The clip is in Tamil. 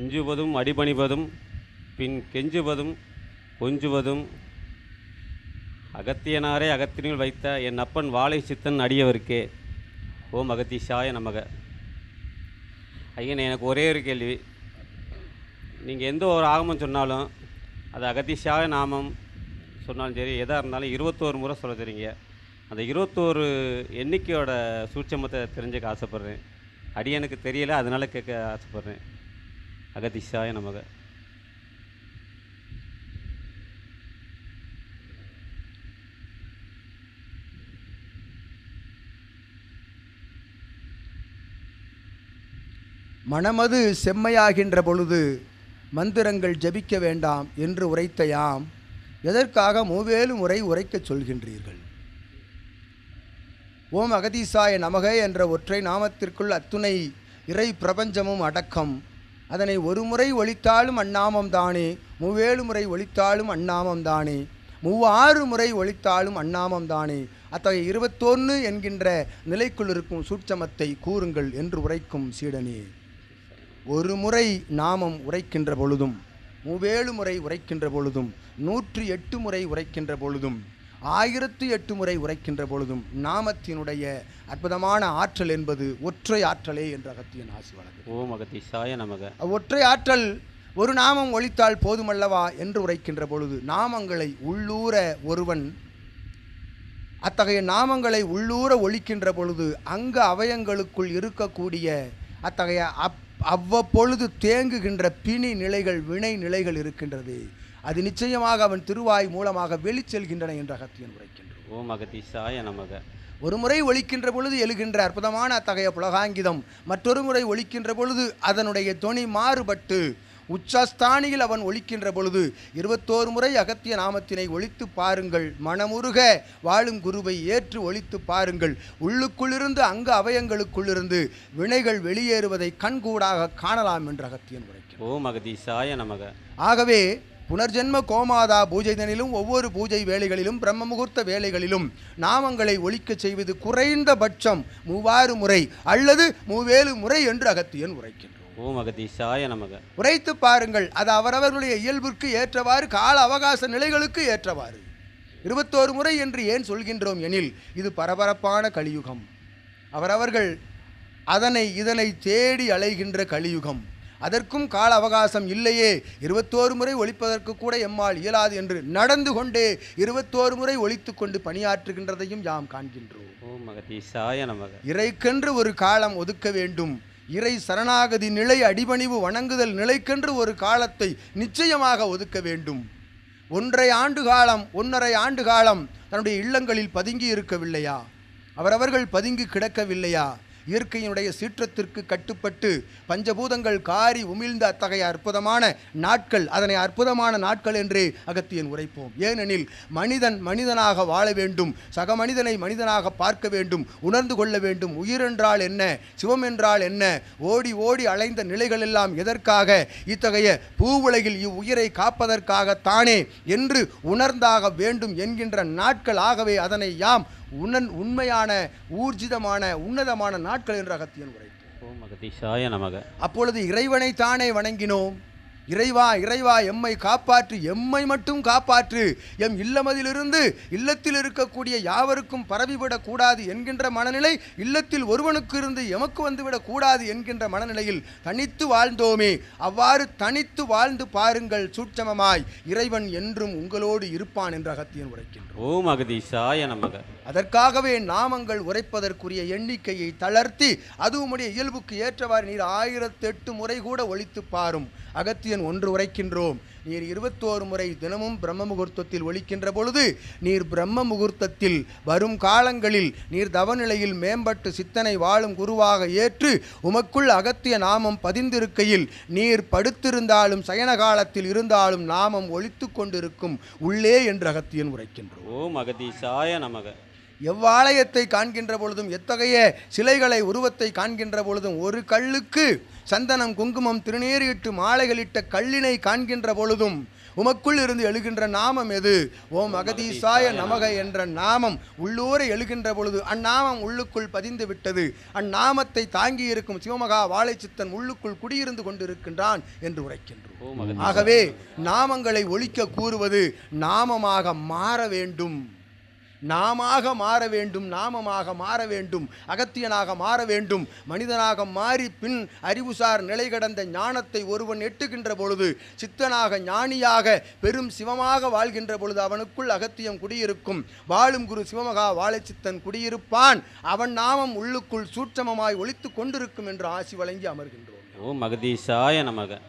அஞ்சுவதும் அடிபணிவதும் பின் கெஞ்சுவதும் கொஞ்சுவதும் அகத்தியனாரே அகத்தினுள் வைத்த என் அப்பன் வாழை சித்தன் அடியவருக்கே. ஓம் அகத்தீஷாய நமக. ஐயன் எனக்கு ஒரே ஒரு கேள்வி. நீங்கள் எந்த ஒரு ஆகமம் சொன்னாலும் அது அகத்தீஷாய நாமம் சொன்னாலும் சரி எதாக இருந்தாலும் இருபத்தோரு முறை சொல்ல தெரியுங்க. அந்த இருபத்தோரு எண்ணிக்கையோட சூட்சமத்தை தெரிஞ்சுக்க ஆசைப்பட்றேன். அடியனுக்கு தெரியல அதனால் கேட்க ஆசைப்பட்றேன். அகதிசாய நமக. மனமது செம்மையாகின்ற பொழுது மந்திரங்கள் ஜபிக்க வேண்டாம் என்று உரைத்த யாம் எதற்காக மூவேலு முறை உரைக்கச் சொல்கின்றீர்கள்? ஓம் அகதீசாய நமக என்ற ஒற்றை நாமத்திற்குள் அத்துணை இறை பிரபஞ்சமும் அடக்கம். அதனை ஒரு முறை ஒழித்தாலும் அண்ணாமம் தானே? மூவேழு முறை ஒழித்தாலும் அண்ணாமம் தானே? மூவாறு முறை ஒழித்தாலும் அண்ணாமம் தானே? அத்தகைய இருபத்தொன்று என்கின்ற நிலைக்குள் இருக்கும் சூட்சமத்தை கூறுங்கள் என்று உரைக்கும் சீடனே. ஒரு முறை நாமம் உரைக்கின்ற பொழுதும் மூவேழு முறை உரைக்கின்ற பொழுதும் நூற்றி எட்டு முறை உரைக்கின்ற பொழுதும் ஆயிரத்து எட்டு முறை உரைக்கின்ற பொழுதும் நாமத்தினுடைய அற்புதமான ஆற்றல் என்பது ஒற்றை ஆற்றலே என்ற அகத்தியன் ஆசி வழங்கு ஓம் நமக. ஒற்றை ஆற்றல் ஒரு நாமம் ஒழித்தால் போதுமல்லவா என்று உரைக்கின்ற பொழுது நாமங்களை உள்ளூர ஒருவன் அத்தகைய நாமங்களை உள்ளூர ஒழிக்கின்ற பொழுது அங்க அவயங்களுக்குள் இருக்கக்கூடிய அத்தகைய அப் அவ்வப்பொழுது தேங்குகின்ற பிணி நிலைகள் வினை நிலைகள் இருக்கின்றது. அது நிச்சயமாக அவன் திருவாய் மூலமாக வெளிச்செல்கின்றன என்ற அகத்தியன் உரைக்கின்றான். ஓம் அகத்தீஷாய நமக. ஒரு முறை ஒழிக்கின்ற பொழுது எழுகின்ற அற்புதமான அத்தகைய புலகாங்கிதம் மற்றொரு முறை ஒழிக்கின்ற பொழுது அதனுடைய தொனி மாறுபட்டு உச்சஸ்தானியில் அவன் ஒழிக்கின்ற பொழுது இருபத்தோரு முறை அகத்திய நாமத்தினை ஒழித்து பாருங்கள். மனமுருக வாழும் குருவை ஏற்று ஒழித்து பாருங்கள். உள்ளுக்குள்ளிருந்து அங்க அவயங்களுக்குள்ளிருந்து வினைகள் வெளியேறுவதை கண்கூடாக காணலாம் என்று அகத்தியன் உரைக்கிறான் ஓம் அகதீஷாய நமக. ஆகவே புனர்ஜென்ம கோமாதா பூஜைதனிலும் ஒவ்வொரு பூஜை வேளைகளிலும் பிரம்ம முகூர்த்த வேளைகளிலும் நாமங்களை ஒழிக்கச் செய்வது குறைந்தபட்சம் மூவாறு முறை அல்லது மூவேழு முறை என்று அகத்தியன் உரைக்கின்றோம் ஓம் அகதீஷாய நமக. உரைத்து பாருங்கள் அது அவரவர்களுடைய இயல்பிற்கு ஏற்றவாறு கால அவகாச நிலைகளுக்கு ஏற்றவாறு. இருபத்தோரு முறை என்று ஏன் சொல்கின்றோம் எனில் இது பரபரப்பான கலியுகம். அவரவர்கள் அதனை இதனை தேடி அலைகின்ற கலியுகம். அதற்கும் கால அவகாசம் இல்லையே. இருபத்தோரு முறை ஒழிப்பதற்கு கூட எம்மால் இயலாது என்று நடந்து கொண்டே இருபத்தோரு முறை ஒழித்து கொண்டு பணியாற்றுகின்றதையும் யாம் காண்கின்றோம். இறைக்கென்று ஒரு காலம் ஒதுக்க வேண்டும். இறை சரணாகதி நிலை அடிபணிவு வணங்குதல் நிலைக்கென்று ஒரு காலத்தை நிச்சயமாக ஒதுக்க வேண்டும். ஒன்றரை ஆண்டு காலம் ஒன்றரை ஆண்டு காலம் தன்னுடைய இல்லங்களில் பதுங்கி இருக்கவில்லையா? அவரவர்கள் பதுங்கி கிடக்கவில்லையா? இயற்கையினுடைய சீற்றத்திற்கு கட்டுப்பட்டு பஞ்சபூதங்கள் காரி உமிழ்ந்த அத்தகைய அற்புதமான நாட்கள் அதனை அற்புதமான நாட்கள் என்றே அகத்தியன் உரைப்போம். ஏனெனில் மனிதன் மனிதனாக வாழ வேண்டும் சக மனிதனை மனிதனாக பார்க்க வேண்டும் உணர்ந்து கொள்ள வேண்டும். உயிர் என்றால் என்ன சிவம் என்றால் என்ன ஓடி ஓடி அலைந்த நிலைகள் எல்லாம் எதற்காக இத்தகைய பூவுலகில் இவ்வுயிரை காப்பதற்காகத்தானே என்று உணர்ந்தாக வேண்டும் என்கின்ற நாட்கள் ஆகவே அதனை யாம் உணன் உண்மையான ஊர்ஜிதமான உன்னதமான நாட்கள் என்று அகத்தியன் உரைத்தோம் ஓம் அகதீஷாய நமக. அப்பொழுது இறைவனை தானே வணங்கினோம். இறைவா இறைவா எம்மை காப்பாற்று எம்மை மட்டும் காப்பாற்று. எம் இல்லமதிலிருந்து இல்லத்தில் இருக்கக்கூடிய யாவருக்கும் பரவிவிடக் கூடாது என்கின்ற மனநிலை இல்லத்தில் ஒருவனுக்கு இருந்து எமக்கு வந்துவிடக் கூடாது என்கின்ற மனநிலையில் தனித்து வாழ்ந்தோமே. அவ்வாறு தனித்து வாழ்ந்து பாருங்கள் சூட்சமமாய். இறைவன் என்றும் உங்களோடு இருப்பான் என்று அகத்தியன் உரைக்கின்றோம் ஓம் அகதீஷாய நமக. அதற்காகவே நாமங்கள் உரைப்பதற்குரிய எண்ணிக்கையை தளர்த்தி அதுவும் உடைய இயல்புக்கு ஏற்றவாறு நீர் ஆயிரத்தெட்டு முறை கூட ஒழித்து பாரும். அகத்தியன் ஒன்று உரைக்கின்றோம். நீர் இருபத்தோரு முறை தினமும் பிரம்ம முகூர்த்தத்தில் ஒழிக்கின்ற பொழுது நீர் பிரம்ம முகூர்த்தத்தில் வரும் காலங்களில் நீர் தவநிலையில் மேம்பட்டு சித்தனை வாழும் குருவாக ஏற்று உமக்குள் அகத்திய நாமம் பதிந்திருக்கையில் நீர் படுத்திருந்தாலும் சயன காலத்தில் இருந்தாலும் நாமம் ஒழித்து கொண்டிருக்கும் உள்ளே என்று அகத்தியன் உரைக்கின்றோம் ஓம் அகதீஷாய நமக. எவ்வாலயத்தை காண்கின்ற பொழுதும் எத்தகைய சிலைகளை உருவத்தை காண்கின்ற பொழுதும் ஒரு கல்லுக்கு சந்தனம் குங்குமம் திருநீறிட்டு மாலைகளிட்ட கல்லினை காண்கின்ற பொழுதும் உமக்குள் இருந்து எழுகின்ற நாமம் எது? ஓம் அகதீசாய நமக என்ற நாமம் உள்ளூர எழுகின்ற பொழுது அந்நாமம் உள்ளுக்குள் பதிந்து விட்டது. அந்நாமத்தை தாங்கி இருக்கும் சிவமகா வாழைச்சித்தன் உள்ளுக்குள் குடியிருந்து கொண்டிருக்கின்றான் என்று உரைக்கின்றோம். ஆகவே நாமங்களை ஒழிக்க கூறுவது நாமமாக மாற வேண்டும். நாமாக மாற வேண்டும் நாமமாக மாற வேண்டும் அகத்தியனாக மாற வேண்டும் மனிதனாக மாறி பின் அறிவுசார் நிலை கடந்த ஞானத்தை ஒருவன் எட்டுகின்ற பொழுது சித்தனாக ஞானியாக பெரும் சிவமாக வாழ்கின்ற பொழுது அவனுக்குள் அகத்தியம் குடியிருக்கும். வாழும் குரு சிவமகா வாழைச்சித்தன் குடியிருப்பான். அவன் நாமம் உள்ளுக்குள் சூட்சமமாய் ஒழித்து கொண்டிருக்கும் என்று ஆசி வழங்கி அமர்கின்றோம். ஓ அகதீஷாய நமக.